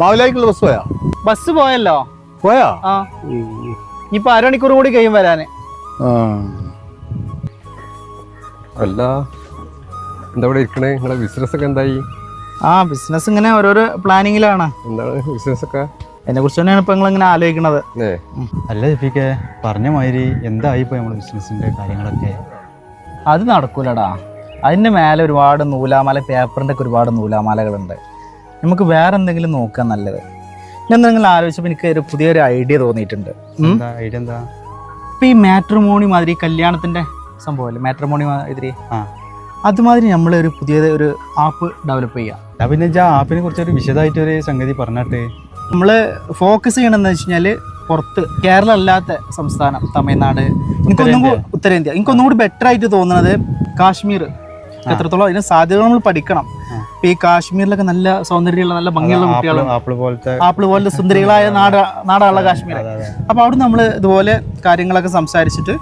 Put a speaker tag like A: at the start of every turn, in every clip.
A: മാവിലായിക്കുള്ള bus പോയാ?
B: Bus പോയല്ലോ.
A: പോയാ?
B: ആ. ഇനിയിപ്പോ അരമണിക്കൂർ കൂടി കഴിയും വരാന്.
C: അല്ല എന്താ ഇവിടെ ഇരിക്കണേ? നിങ്ങളെ ബിസിനസ് ഒക്കെ എന്തായി?
B: ആ ബിസിനസ് ഇങ്ങനെ ഓരോരോ പ്ലാനിങ്ങിലാണ്
C: എന്താണ് ബിസിനസ് ഒക്കെ?
B: എന്നെ കുറിച്ച് തന്നെയാണ് ഇപ്പൊ നിങ്ങൾ ഇങ്ങനെ ആലോചിക്കണത്
D: അല്ല ജെഫിക്കെ പറഞ്ഞ മാതിരി എന്തായി ഇപ്പൊ നമ്മുടെ ബിസിനസിന്റെ കാര്യങ്ങളൊക്കെ?
B: അത് നടക്കൂലടാ. അതിന്റെ മേലെ ഒരുപാട് നൂലാമാല പേപ്പറിന്റെ ഒക്കെ ഒരുപാട് നൂലാമാലകളുണ്ട്. നമുക്ക് വേറെ എന്തെങ്കിലും നോക്കാൻ നല്ലത്. ഞാൻ നിങ്ങൾ ആലോചിച്ചപ്പോൾ എനിക്ക് ഒരു പുതിയൊരു ഐഡിയ തോന്നിയിട്ടുണ്ട്.
D: ഐഡിയ എന്താ?
B: ഇപ്പൊ ഈ മാട്രിമോണി മാതിരി കല്യാണത്തിന്റെ സംഭവമല്ലേ? മാട്രിമോണി മാതിരി.
D: ആ.
B: അതുമാതിരി നമ്മൾ ഒരു പുതിയ ഒരു ആപ്പ് ഡെവലപ്പ് ചെയ്യാം.
D: ഞാൻ പിന്നെ ആപ്പിനെ കുറിച്ച് ഒരു വിശദമായിട്ട് ഒരു സംഗതി പറഞ്ഞിട്ട്.
B: നമ്മൾ ഫോക്കസ് ചെയ്യണമെന്ന് വെച്ച് കഴിഞ്ഞാൽ പുറത്ത് കേരളം അല്ലാത്ത സംസ്ഥാനം തമിഴ്നാട് എനിക്കൊന്നും ഉത്തരേന്ത്യ. എനിക്കൊന്നും കൂടി ബെറ്റർ ആയിട്ട് തോന്നുന്നത് കാശ്മീർ. എത്രത്തോളം അതിന് സാധ്യതകൾ നമ്മൾ പഠിക്കണം. ഈ കാശ്മീരിലൊക്കെ നല്ല സൗന്ദര്യമുള്ള നല്ല ഭംഗിയുള്ള കുട്ടികളും
D: ആപ്പിൾ പോലത്തെ
B: ആപ്പിൾ പോലത്തെ സുന്ദരികളായ നാട് നാടാണുള്ള കാശ്മീർ. അപ്പോൾ അവിടെ നമ്മൾ ഇതുപോലെ കാര്യങ്ങളൊക്കെ സംസാരിച്ചിട്ട്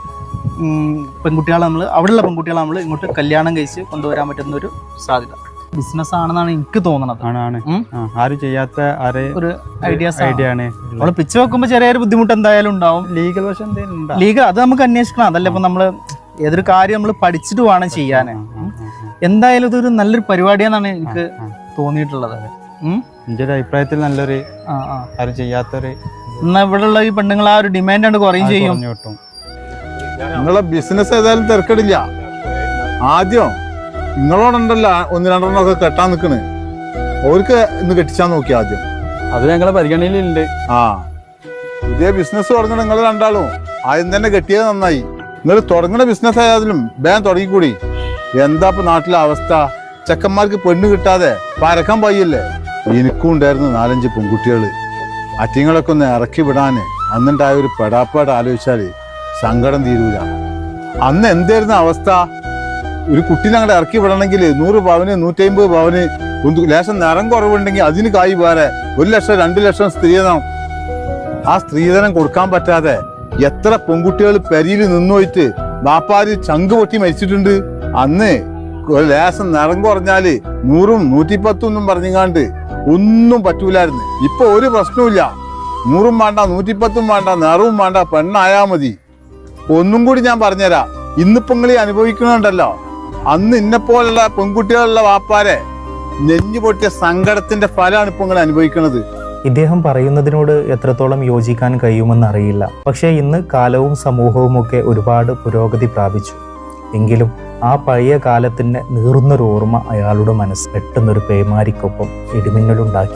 B: പെൺകുട്ടികളെ നമ്മൾ അവിടെയുള്ള പെൺകുട്ടികളെ നമ്മൾ ഇങ്ങോട്ട് കല്യാണം കഴിച്ച് കൊണ്ടുവരാൻ പറ്റുന്ന ഒരു സാധ്യത. ബിസിനസ് ആണെന്നാണ് എനിക്ക് തോന്നുന്നത്
D: ആരും ചെയ്യാത്ത
B: ഒരു ഐഡിയാസ്
D: ഐഡിയ ആണ്.
B: നമ്മൾ പിച്ച് വെക്കുമ്പോൾ ചെറിയൊരു ബുദ്ധിമുട്ട് എന്തായാലും ഉണ്ടാവും.
D: ലീഗൽ വശം എന്തെങ്കിലും ഉണ്ടോ?
B: ലീഗ് അത് നമുക്ക് അന്വേഷിക്കണം. അതല്ല ഇപ്പൊ നമ്മൾ ഏതൊരു കാര്യം നമ്മൾ പഠിച്ചിട്ട് വേണം ചെയ്യാൻ എന്തായാലും ഇതൊരു നല്ലൊരു പരിപാടിയാണെന്നാണ് എനിക്ക് തോന്നിയിട്ടുള്ളത്. എന്റെ
D: എന്റെ ഒരു അഭിപ്രായത്തിൽ നല്ലൊരു. ആരും ചെയ്യാത്തൊരു
B: എന്നാ ഇവിടെയുള്ള ഈ പെണ്ണുങ്ങൾ ആ ഒരു ഡിമാൻഡ് ആണ് കുറയും ചെയ്യും.
A: നിങ്ങളെ ബിസിനസ് ഏതായാലും തിരക്കടില്ല. ആദ്യം നിങ്ങളോടുണ്ടല്ല ഒന്ന് രണ്ടെണ്ണം ഒക്കെ കെട്ടാൻ നിൽക്കണേ അവർക്ക് ഇന്ന് കെട്ടിച്ചാൻ നോക്കി ആദ്യം.
D: അത് ഞങ്ങളെ പരിഗണനയിലുണ്ട്.
A: ആ. പുതിയ ബിസിനസ് തുടങ്ങണ നിങ്ങൾ രണ്ടാളും. ആദ്യം തന്നെ കെട്ടിയത് നന്നായി. നിങ്ങൾ തുടങ്ങണ ബിസിനസ് ആയാലും വേഗം തുടങ്ങിക്കൂടി. എന്താ ഇപ്പൊ നാട്ടിലെ അവസ്ഥ? ചെക്കന്മാർക്ക് പെണ്ണ് കിട്ടാതെ പരക്കാൻ പയ്യല്ലേ എനിക്കും ഉണ്ടായിരുന്നു നാലഞ്ച് പെൺകുട്ടികൾ. അറ്റിങ്ങളൊക്കെ ഒന്ന് ഇറക്കി വിടാന് അന്നുണ്ടായ ഒരു പെടാപ്പാട് ആലോചിച്ചാൽ സങ്കടം തീരൂല. അന്ന് എന്തായിരുന്നു അവസ്ഥ? ഒരു കുട്ടീനെ അങ്ങോട്ട് ഇറക്കി വിടണമെങ്കിൽ നൂറ് പവന് നൂറ്റമ്പത് പവന് ലേശം നിറം കുറവുണ്ടെങ്കിൽ അതിന് കായ് വേറെ. ഒരു ലക്ഷം രണ്ട് ലക്ഷം സ്ത്രീധനം. ആ സ്ത്രീധനം കൊടുക്കാൻ പറ്റാതെ എത്ര പെൺകുട്ടികൾ പെരിയിൽ നിന്നുപോയിട്ട് ബാപ്പാര് ചങ്ക് പൊട്ടി മരിച്ചിട്ടുണ്ട്? അന്ന് ലേശം നിറം കുറഞ്ഞാൽ നൂറും നൂറ്റിപ്പത്തും ഒന്നും പറഞ്ഞുങ്ങാണ്ട് ഒന്നും പറ്റൂലായിരുന്നു. ഇപ്പൊ ഒരു പ്രശ്നവുമില്ല. നൂറും വേണ്ട നൂറ്റിപ്പത്തും വേണ്ട നിറവും വേണ്ട പെണ്ണായാ മതി. ഒന്നും കൂടി ഞാൻ പറഞ്ഞുതരാം. ഇന്നിപ്പോ നിങ്ങൾ അനുഭവിക്കുന്നുണ്ടല്ലോ. അന്ന് ഇന്നെ പോലുള്ള പെൺകുട്ടികളുള്ള വാപ്പാരെ നെഞ്ഞു പൊട്ടിയ സങ്കടത്തിന്റെ ഫലമാണ് ഇപ്പൊ അനുഭവിക്കുന്നത്.
E: ഇദ്ദേഹം പറയുന്നതിനോട് എത്രത്തോളം യോജിക്കാൻ കഴിയുമെന്ന് അറിയില്ല. പക്ഷേ ഇന്ന് കാലവും സമൂഹവും ഒക്കെ ഒരുപാട് പുരോഗതി പ്രാപിച്ചു. എങ്കിലും ആ പഴയ കാലത്തിന്റെ നീർന്നൊരു ഓർമ്മ അയാളുടെ മനസ്സ് പെട്ടെന്നൊരു പേമാരിക്കൊപ്പം ഇടിമിന്നലുണ്ടാക്കി.